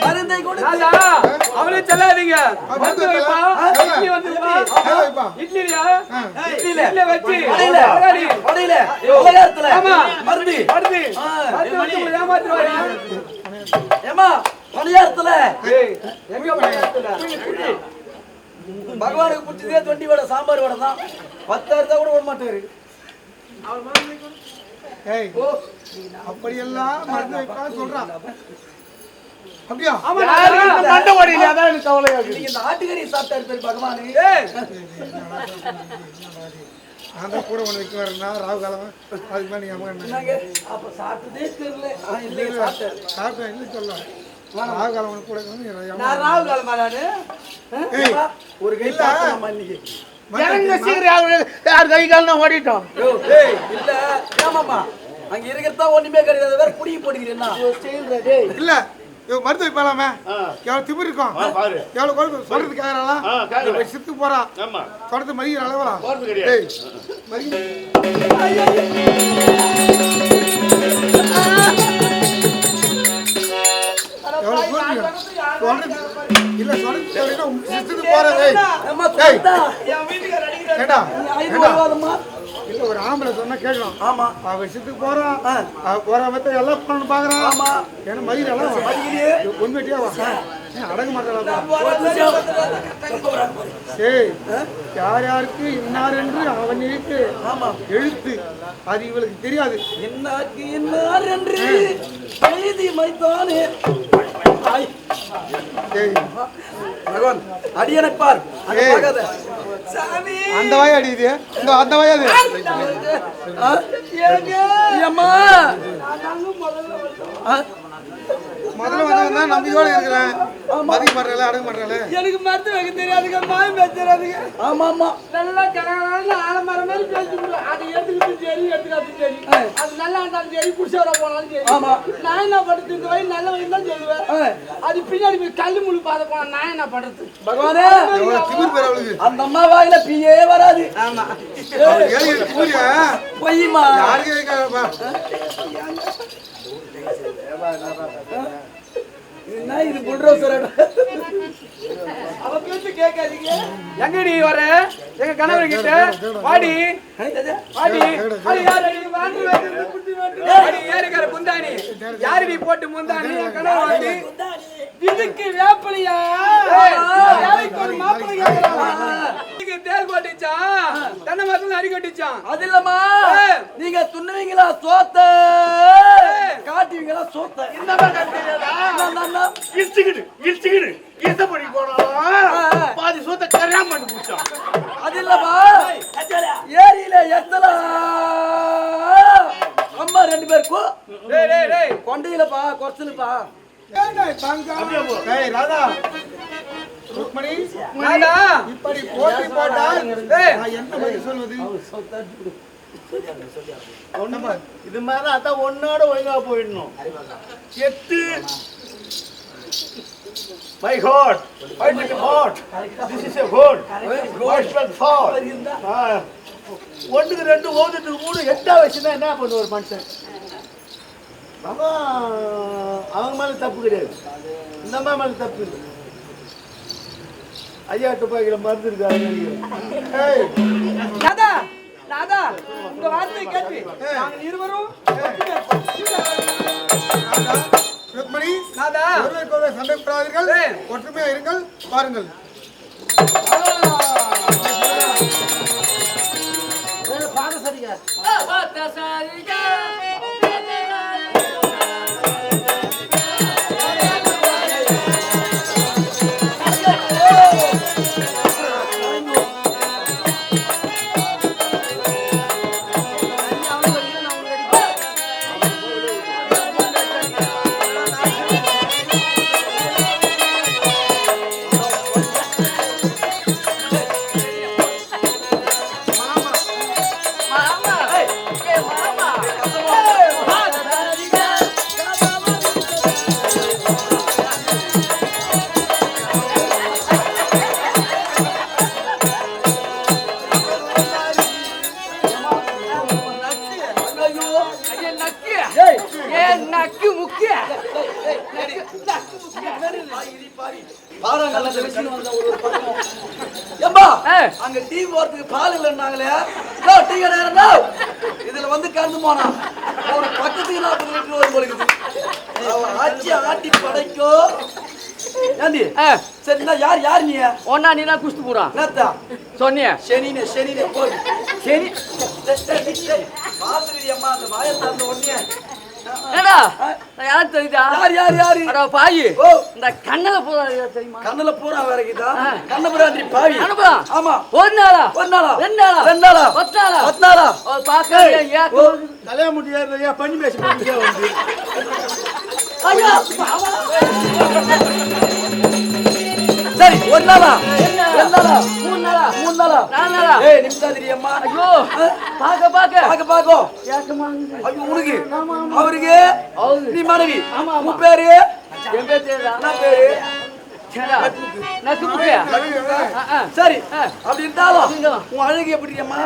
மருந்தை கொடு ராஜா அவளே செல்லாதீங்க. வந்து வைப்பா. இட்லி வந்து? இட்லியா இட்லியில இட்லில வச்சு வடையில பகாடி. வடையில உலகத்துல ஆமா. மருந்து. மருந்து. மருந்து ஏமாத்துவாரு ஏமா பணியாரத்துல ஏய், எங்க பணியாரத்துல? பகவானுக்கு பிடிச்சதே தொண்டி வடை சாம்பார் வடை தான். பத்தாயிரத்தா கூட விட மாட்டாரு அப்படியெல்லாம் மருந்து வைப்பான்னு சொல்றான். அப்படியா? ஆமா. மண்டை ஓடியில? அதான் எனக்கு கவலையா இருக்கு. இன்னைக்கு இந்த ஆட்டுக்கறி சாப்பிட்டாரு பேர் பகவானு. ஏய், நான் தான் கூட ஒன்று வைக்க வரேன்னா ராகு காலம்? அதுக்கு மேலே நீங்க அம்மா என்ன? என்னங்க? அப்ப சாப்பிட்டதே தெரியல. சாப்பிட்டேன் இல்லை சொல்ல? ராகு காலம் கூட நான் ராகு காலமா நானு? ஒரு கை. சாப்பிடலாமா இன்னைக்கு இறங்க சீக்கிரம் யாரு- யார் கை காலம் ஓடிட்டோம். இல்ல. ஏமாமா அங்க இருக்கிறதா ஒண்ணுமே கிடையாது. வேற குடிக்க போட்டுக்கிறேன்னா? இல்ல. இவன் மருந்து வைப்பாலாமே ஆ. எவ்வளவு திமிர் இருக்கும். எவ்வளவு குழந்தை சொல்றது. இவன் சித்து போறான் ஆமா. சொல்றது மதிக்கிற அளவலா? இல்ல சொல்றது போறது. ஏண்டா வருவாதம்மா இல்ல ஒரு ஆம்பளை சொன்னா கேட்கணும் ஆமா அவ சித்துக்கு போறான். அவ போற மத்த எல்லாம் பண்ணணும் பாக்குறான் ஆமா ஏன்னா மதிக்கிற அளவு மதிக்கலையே. உண்மைட்டியா வா அடங்க மாட்டாளா ஏய் யார் யாருக்கு இன்னார் என்று அவன் எழுத்து எழுத்து அது இவளுக்கு தெரியாது என்னாக்கு என்னார் என்று எழுதி மைத்தானே பகவான் அடியனை பார். அந்த வாய் அடியுது இந்த அந்த வாய் அது? முதல்ல வந்தவன் தான் நம்பிக்கையோட இருக்கிறேன். மதிக்க மாட்டாள அடங்க மாட்டாள எனக்கு மருந்து வைக்க தெரியாதுங்க மாயம் பேச தெரியாதுங்க ஆமா ஆமா. நல்லா கனகனால ஆலமரம் மாதிரி பேசிட்டு அது எடுத்துக்கிட்டு சரி எடுத்துக்காது சரி. அது நல்லா இருந்தாலும் சரி குடிச்சவர போனாலும் சரி. ஆமா. நான் என்ன பண்றது? இந்த வயசு நல்ல வயசு தான் சொல்லுவேன். அது பின்னாடி போய் கல்லு முழு பாத போனா நான் என்ன பகவானே. அவளுக்கு? அந்த அம்மா வாயில பியே வராது. ஆமா. பொய்யுமா யாருக்கு என்ன இது புல்டோசர் அவ பேச்சு கேட்காதீங்க. எங்கடி வர எங்க கணவர் கிட்ட வாடி வாடி. அது யார் அடி வாங்கி வைக்கிறது குட்டி வைக்கிறது வாடி ஏறிக்கார குந்தாணி யாரடி போட்டு முந்தாணி? என் கணவர் வாடி. இதுக்கு வேப்பலையா? வேலைக்கு ஒரு மாப்பிள்ளை இதுக்கு தேல் போட்டுச்சான் தென்னை மரத்துல அடி கட்டிச்சான். அது இல்லம்மா. நீங்க துண்ணுவீங்களா சோத்த. காட்டுவீங்களா? சோத்த. இந்த மாதிரி கட்டிடுறா. நான், நான், நான். இடிச்சுக்கிட்டு இடிச்சுக்கிட்டு இசப்படி போனாலும் பாதி சூத்த கரையாம பண்ணி பிடிச்சான் அது இல்லம்மா ஏரியில எத்தல அம்மா ரெண்டு பேருக்கும் டேய் டேய் டேய் கொண்டையிலப்பா குறைச்சலுப்பா ஏய் ராதா. ருக்மணி இப்படி போட்டி போட்டால் என்ன பதில் சொல்வது? ஒண்ணுமா இது மாதிரி அதான் ஒன்னோட ஒழுங்கா போயிடணும். எட்டு. My heart I like heart this is a heart வாஷ்பல் for ஒன்றுக்கு ரெண்டு ஓதுறதுக்கு மூணு எட்டா வச்சுதான் என்ன பண்ணும் ஒரு மனுஷன்? அவன் அவங்க மேல தப்பு கிடையாது. இந்த அம்மா மேல தப்பு இல்லை. ஐயா துப்பாக்கியில் மருந்து இருக்காரு ராதா ராதா உங்க வார்த்தை கேட்டு. நாங்கள் இருவரும் ருக்மணி ராதா ஒருவருக்கு ஒருவர் சண்டை போடாதீர்கள் ஏய். ஒற்றுமையா இருங்கள் பாருங்கள். ஏய் பாறாங்கல்ல இந்த விஷயம் வந்த ஒரு ஒரு பக்கம். ஏம்பா, ஏய். அங்க டீ போறதுக்கு பால் இல்லைன்னாங்களே? யோ, டீ கடை இருந்தா, இதுல வந்து கறந்து போனா. ஒரு பக்கத்துக்கு நாற்பது லிட்டர் வரும் இருக்குது. அவன் ஆச்சி ஆட்டி படைக்கும் ஏண்டி? ஆ. சரி என்ன, யார் யார் நீ? ஒன்னா நீ குஸ்து போறான் என்னத்தா? சொன்னிய. சனினே சனினே போய் சரி பாத்துக்கிடி அம்மா அந்த வாயை உடனே. ஏடா யாரும் தெரியுதா? யார் யார் யாரு? அட பாயி ஓ. இந்த கண்ணல தெரியுமா? கண்ணுல பூரா வேறக்குதா ஆ. கண்ணு புறாண்டி பாவி. அனுப்பா ஆமா. ஒரு நாளா? ஒரு நாளா? ரெண்டு நாளா ரெண்டு நாளா? பத்து நாளா பத்து நாளா ஒரு பாக்க ஓ, கல்யாணம் முடியாது பண்ணி பேசி வந்து? ஐயா சரி ஒரு நாளா? ரெண்டு நாளா? நாளா ஏய் நிமிஷாதிரி அம்மா ஐயோ. பாக்க பாக்க பாக்க பாக்கோ ஏக்கமா ஐயோ உனக்கு. அவருக்கு. அவரு. நீ மனைவி. ஆமா, ஆமா. உன் பேரு? என் பேர் தெரியுதா என்ன பேரு? சரிடா நான் துப்புக்கையா ஆ ஆ. சரி. ஆ. அப்படி இருந்தாலும் இருந்தாலும். உன் அழகு எப்படி அம்மா?